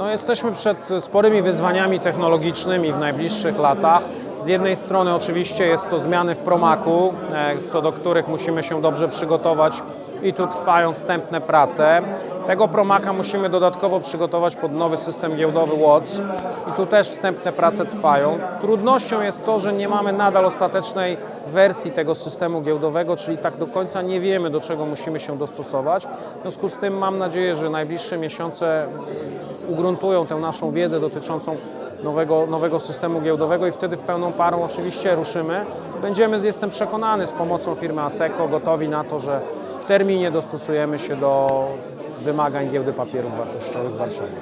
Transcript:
No jesteśmy przed sporymi wyzwaniami technologicznymi w najbliższych latach. Z jednej strony oczywiście jest to zmiany w Promaku, e, co do których musimy się dobrze przygotować i tu trwają wstępne prace. Tego Promaka musimy dodatkowo przygotować pod nowy system giełdowy WOTS i tu też wstępne prace trwają. Trudnością jest to, że nie mamy nadal ostatecznej wersji tego systemu giełdowego, czyli tak do końca nie wiemy, do czego musimy się dostosować. W związku z tym mam nadzieję, że najbliższe miesiące ugruntują tę naszą wiedzę dotyczącą nowego, nowego systemu giełdowego i wtedy w pełną parą oczywiście ruszymy. Będziemy, jestem przekonany, z pomocą firmy ASECO gotowi na to, że w terminie dostosujemy się do wymagań giełdy papierów wartościowych w Warszawie.